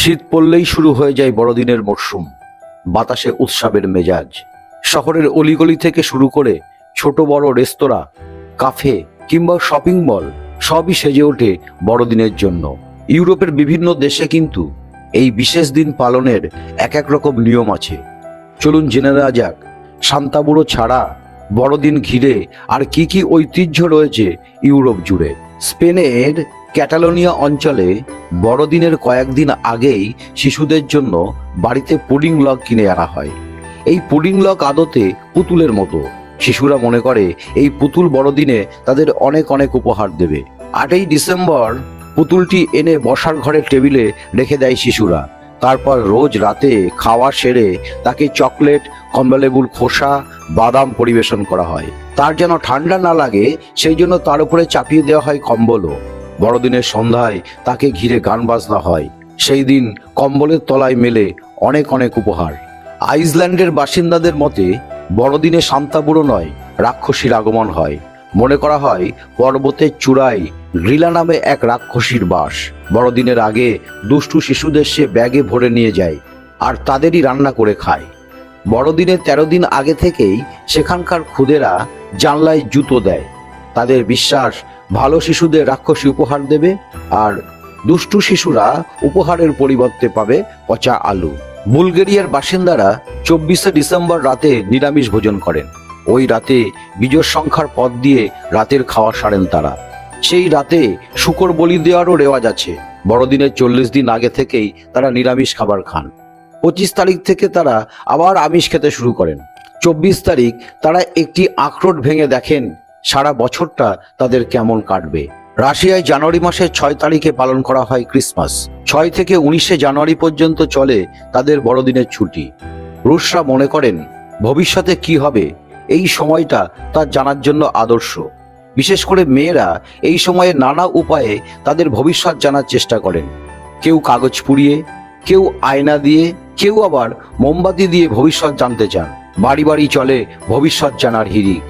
শীত পড়লেই শুরু হয়ে যায় বড়দিনের মরশুম, বাতাসে উৎসবের মেজাজ। শহরের অলিগলি থেকে শুরু করে ছোট বড় রেস্তোরাঁ, কাফে কিংবা শপিং মল সবই সেজে ওঠে বড়দিনের জন্য। ইউরোপের বিভিন্ন দেশে কিন্তু এই বিশেষ দিন পালনের এক এক রকম নিয়ম আছে। চলুন জেনে নেওয়া যাক, শান্তাবুড়ো ছাড়া বড়দিন ঘিরে আর কি কি ঐতিহ্য রয়েছে ইউরোপ জুড়ে। স্পেনের ক্যাটালোনিয়া অঞ্চলে বড়দিনের কয়েকদিন আগেই শিশুদের জন্য বাড়িতে পুডিং লগ কিনে আনা হয়। এই পুডিং লগ আদতে পুতুলের মতো। শিশুরা মনে করে এই পুতুল বড়দিনে তাদের অনেক অনেক উপহার দেবে। আটই ডিসেম্বর পুতুলটি এনে বসার ঘরের টেবিলে রেখে দেয় শিশুরা। তারপর রোজ রাতে খাওয়া সেরে তাকে চকলেট কমলালেবুর খোসা, বাদাম পরিবেশন করা হয়। তার যেন ঠান্ডা না লাগে, সেই জন্য তার উপরে চাপিয়ে দেওয়া হয় কম্বলও। বড়দিনের সন্ধ্যায় তাকে ঘিরে গান বাজনা হয়। সেই দিন কম্বলের তলায় মেলে অনেক অনেক উপহার। আইসল্যান্ডের বাসিন্দাদের মতে, বড়দিনে শান্তাবুড়ো নয়, রাক্ষসীর আগমন হয়। মনে করা হয়, পর্বতের চূড়ায় গ্রিলা নামে এক রাক্ষসীর বাস। বড়দিনের আগে দুষ্টু শিশুদের সে ব্যাগে ভরে নিয়ে যায় আর তাদেরই রান্না করে খায়। বড়দিনের তেরো দিন আগে থেকেই সেখানকার খুদেরা জানলায় জুতো দেয়। তাদের বিশ্বাস ভালো শিশুদের রাক্ষসী উপহার দেবে আর দুষ্টু শিশুরা উপহারের পরিবর্তে পাবে পচা আলু। বুলগেরিয়ার বাসিন্দারা চব্বিশে ডিসেম্বর রাতে নিরামিষ ভোজন করেন। ওই রাতে বিজয় সংখ্যার পথ দিয়ে রাতের খাওয়া সারেন তারা। সেই রাতে শুকর বলি দেওয়ারও রেওয়াজ আছে। বড়দিনের চল্লিশ দিন আগে থেকেই তারা নিরামিষ খাবার খান। পঁচিশ তারিখ থেকে তারা আবার আমিষ খেতে শুরু করেন। চব্বিশ তারিখ তারা একটি আখরোট ভেঙে দেখেন সারা বছরটা তাদের কেমন কাটবে? রাশিয়ায় জানুয়ারি মাসের ছয় তারিখে পালন করা হয় ক্রিসমাস। ছয় থেকে উনিশে জানুয়ারি পর্যন্ত চলে তাদের বড়দিনের ছুটি। রুশরা মনে করেন, ভবিষ্যতে কি হবে? এই সময়টা তার জানার জন্য আদর্শ। বিশেষ করে মেয়েরা এই সময়ে নানা উপায়ে তাদের ভবিষ্যৎ জানার চেষ্টা করেন। কেউ কাগজ পুড়িয়ে, কেউ আয়না দিয়ে, কেউ আবার মোমবাতি দিয়ে ভবিষ্যৎ জানতে চান। বাড়ি বাড়ি চলে ভবিষ্যৎ জানার হিরিক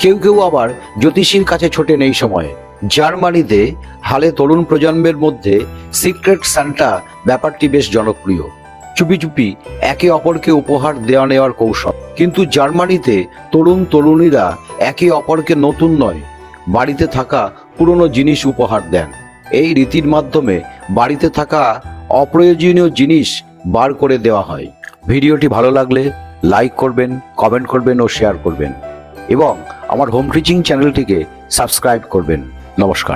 কেউ কেউ আবার জ্যোতিষীর কাছে ছোটেন এই সময়ে। জার্মানিতে হালে তরুণ প্রজন্মের মধ্যে সিক্রেট সান্টা ব্যাপারটি বেশ জনপ্রিয়। চুপি চুপি একে অপরকে উপহার দেওয়া নেওয়ার কৌশল। কিন্তু জার্মানিতে তরুণ তরুণীরা একে অপরকে নতুন নয়, বাড়িতে থাকা পুরনো জিনিস উপহার দেন। এই রীতির মাধ্যমে বাড়িতে থাকা অপ্রয়োজনীয় জিনিস বার করে দেওয়া হয়। ভিডিওটি ভালো লাগলে লাইক করবেন, কমেন্ট করবেন ও শেয়ার করবেন। এবং আমার হোম টিচিং চ্যানেলটিকে সাবস্ক্রাইব করবেন। নমস্কার।